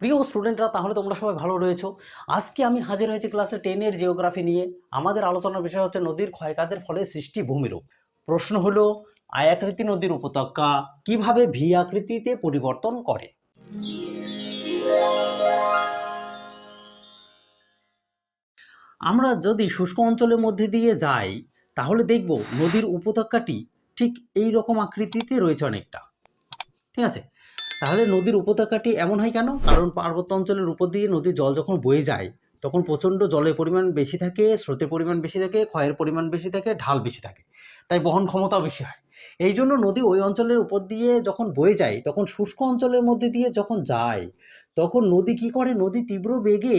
প্রিয় স্টুডেন্টরা তাহলে তোমরা সবাই ভালো রয়েছো। আজকে আমি হাজির হয়েছি ক্লাসে টেনের জিওগ্রাফি নিয়ে। আমাদের আলোচনার বিষয় হচ্ছে নদীর ক্ষয়কাজের ফলে সৃষ্টি ভূমিরূপ প্রশ্ন হলো আয়াকৃতি নদীর উপত্যকা কীভাবে ভি আকৃতিতে পরিবর্তন করে? আমরা যদি শুষ্ক অঞ্চলের মধ্যে দিয়ে যাই, তাহলে দেখব নদীর উপত্যকাটি ঠিক এই রকম আকৃতিতে রয়েছে অনেকটা। ঠিক আছে? তাহলে নদীর উপত্যকাটি এমন হয় কেন? কারণ পার্বত্য অঞ্চলের উপর দিয়ে নদীর জল যখন বয়ে যায়, তখন প্রচণ্ড জলের পরিমাণ বেশি থাকে, স্রোতের পরিমাণ বেশি থাকে, ক্ষয়ের পরিমাণ বেশি থাকে, ঢাল বেশি থাকে। তাই বহন ক্ষমতাও বেশি হয়। এই জন্য নদী ওই অঞ্চলের উপর দিয়ে যখন বয়ে যায়, তখন শুষ্ক অঞ্চলের মধ্যে দিয়ে যখন যায়, তখন নদী কি করে? নদী তীব্র বেগে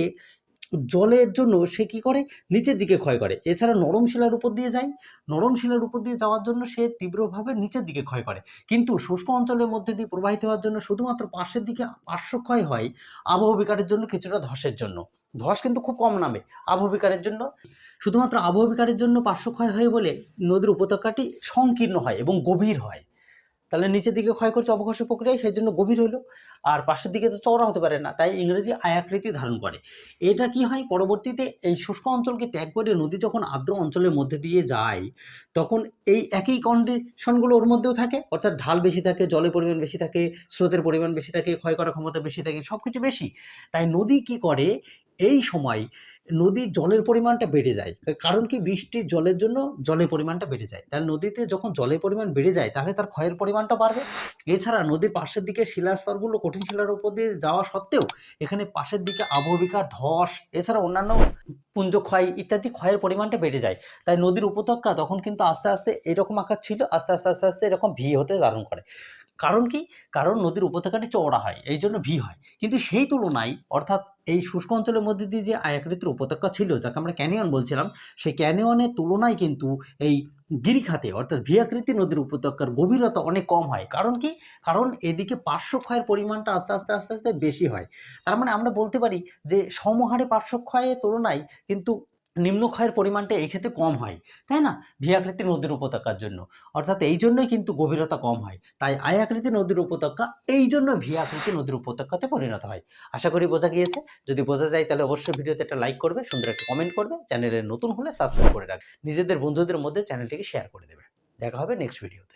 জলের জন্য সে কি করে? নিচের দিকে ক্ষয় করে। এছাড়া নরম শিলার উপর দিয়ে যায়। নরম শিলার উপর দিয়ে যাওয়ার জন্য সে তীব্রভাবে নিচের দিকে ক্ষয় করে। কিন্তু শুষ্ক অঞ্চলের মধ্যে দিয়ে প্রবাহিত হওয়ার জন্য শুধুমাত্র পার্শ্বের দিকে পার্শ্ব ক্ষয় হয় আবহ বিকারের জন্য কিছুটা ধসের জন্য। ধস কিন্তু খুব কম নামে আবহ বিকারের জন্য। শুধুমাত্র আবহ বিকারের জন্য পার্শ্বক্ষয় হয় বলে নদীর উপত্যকাটি সংকীর্ণ হয় এবং গভীর হয়। তাহলে নিচের দিকে ক্ষয় করছে অবকাশের প্রক্রিয়ায় সেই জন্য গভীর হলো। আর পাশের দিকে তো চওড়া হতে পারে না, তাই ইংরেজি আয়াকৃতি ধারণ করে। এটা কি হয়? পরবর্তীতে এই শুষ্ক অঞ্চলকে ত্যাগ করে নদী যখন আর্দ্র অঞ্চলের মধ্যে দিয়ে যায়, তখন এই একই কন্ডিশনগুলো ওর মধ্যেও থাকে। অর্থাৎ ঢাল বেশি থাকে, জলের পরিমাণ বেশি থাকে, স্রোতের পরিমাণ বেশি থাকে, ক্ষয় করার ক্ষমতা বেশি থাকে সব কিছু বেশি। তাই নদী কি করে? এই সময় নদীর জলের পরিমাণটা বেড়ে যায়। কারণ কি? বৃষ্টির জলের জন্য জলের পরিমাণটা বেড়ে যায়। তাহলে নদীতে যখন জলের পরিমাণ বেড়ে যায়, তাহলে তার ক্ষয়ের পরিমাণটা বাড়বে। এছাড়া নদীর পাশের দিকে শিলাস্তরগুলো কঠিন শিলার উপর দিয়ে যাওয়া সত্ত্বেও এখানে পাশের দিকে আবহবিকার ধস, এছাড়া অন্যান্য পুঞ্জ ক্ষয় ইত্যাদি ক্ষয়ের পরিমাণটা বেড়ে যায়। তাই নদীর উপত্যকা তখন কিন্তু আস্তে আস্তে এরকম আকার ছিল, আস্তে আস্তে আস্তে আস্তে এরকম ভি হতে ধারণ করে। কারণ কি? কারণ নদীর উপত্যকাটি চওড়া হয় এই জন্য ভি হয়। কিন্তু সেই তুলনায়, অর্থাৎ এই শুষ্ক অঞ্চলের মধ্যে দিয়ে যে আয়াকৃতির উপত্যকা ছিল, যাকে আমরা ক্যানিয়ন বলছিলাম, সেই ক্যানিয়নের তুলনায় কিন্তু এই গিরিখাতে, অর্থাৎ ভিয়াকৃতি নদীর উপত্যকার গভীরতা অনেক কম হয়। কারণ কি? কারণ এদিকে পার্শ্বক্ষয়ের পরিমাণটা আস্তে আস্তে আস্তে আস্তে বেশি হয়। তার মানে আমরা বলতে পারি যে, সমহারে পার্শ্বক্ষয়ের তুলনায় কিন্তু নিম্নক্ষয়ের পরিমাণটা এই ক্ষেত্রে কম হয়, তাই না? ভি আকৃতি নদীর উপত্যকার জন্য। অর্থাৎ এই জন্যই কিন্তু গভীরতা কম হয়। তাই আয় আকৃতি নদীর উপত্যকা, এই জন্য ভি আকৃতি নদীর উপত্যকাতে পরিণত হয়। আশা করি বোঝা গিয়েছে। যদি বোঝা যায়, তাহলে অবশ্যই ভিডিওতে একটা লাইক করবে, সুন্দর একটা কমেন্ট করবে, চ্যানেলে নতুন হলে সাবস্ক্রাইব করে রাখবে। নিজেদের বন্ধুদের মধ্যে চ্যানেলটিকে শেয়ার করে দেবে। দেখা হবে নেক্সট ভিডিওতে